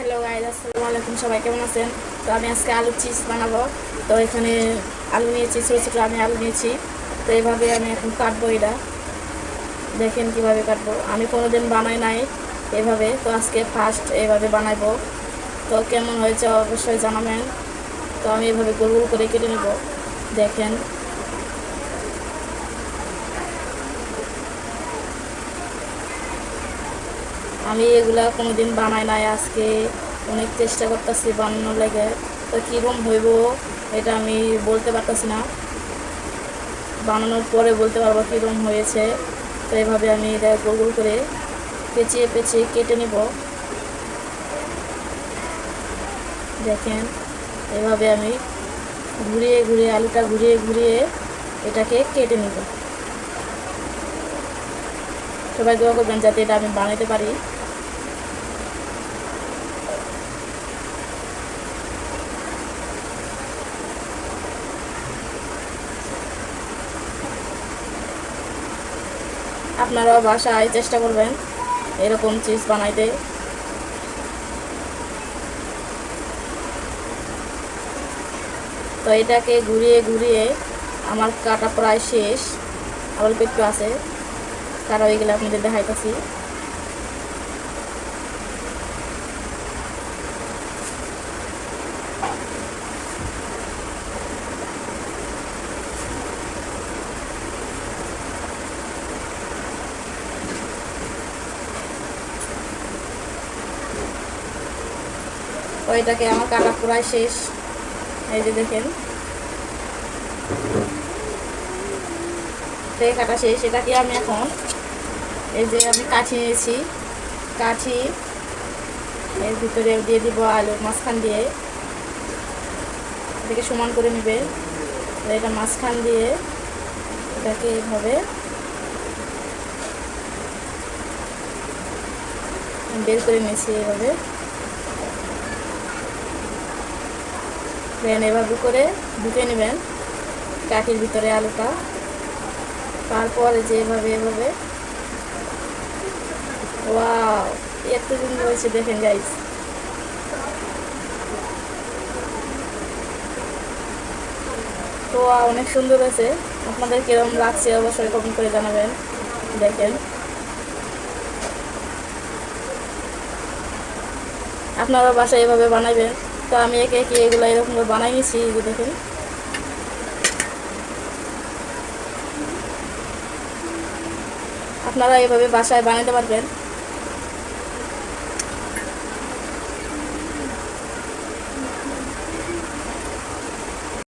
Hello guys আসসালামু আলাইকুম, সবাই কেমন আছেন? তো আমি আজকে আলু চিপস বানাবো। তো এখানে আলু নিয়েছি, ছোটো ছোটো আমি আলু নিয়েছি। তো এইভাবে আমি এখন কাটবো এটা। দেখেন কীভাবে কাটবো। আমি কোনোদিন বানাই নাই এভাবে, তো আজকে ফার্স্ট এভাবে বানাইবো তো কেমন হয়েছে অবশ্যই জানাবেন। তো আমি এভাবে গোল গোল করে কেটে নেব। দেখেন। আমি এগুলা কোনোদিন বানাই নাই আজকে। অনেক চেষ্টা করতেছি বানানোর লাগে। তো কীরকম হইব এটা আমি বলতে পারতেছি না। বানানোর পরে বলতে পারব কীরকম হয়েছে। তো এভাবে আমি এটা গোল গোল করে পেঁচিয়ে পেঁচিয়ে কেটে নেব। দেখেন, এভাবে আমি ঘুরিয়ে ঘুরিয়ে, আলুটা ঘুরিয়ে ঘুরিয়ে এটাকে কেটে নেব। সবাই দোয়া করবেন যাতে এটা আমি বানাতে পারি। আপনারাও বাসায় চেষ্টা করবেন এরকম চিজ বানাইতে। তো এটাকে ঘুরিয়ে ঘুরিয়ে আমার কাটা প্রায় শেষ। অল্প একটু আছে। তারা ওইগুলো আপনাদের দেখাইতেছি। তো এটাকে আমার কাটা প্রায় শেষ। এই যে দেখেন। এই কাটা শেষ, এটাকে আমি এখন এই যে আমি কাঠি নিয়েছি। কাঠি এর ভিতরে দিয়ে দিব আলুর মাঝখান দিয়ে। এটাকে সমান করে নেবে। এটা মাঝখান দিয়ে এটাকে এভাবে বের করে নিয়েছি এভাবে। দেন এভাবে করে ঢুকে নেবেন কাঠির ভিতরে আলুটা। তারপর যে এভাবে এভাবে। ওয়াও, এত সুন্দর হয়েছে, দেখেন গাইস তো অনেক সুন্দর হয়েছে। আপনাদের কীরকম লাগছে অবশ্যই কমেন্ট করে জানাবেন। দেখেন। আপনারা বাসায় এভাবে বানাবেন তো আমি একে একে এগুলো এরকম বানাই নিয়েছি, এগুলো দেখুন আপনারা এভাবে বাসায় বানাতে পারবেন।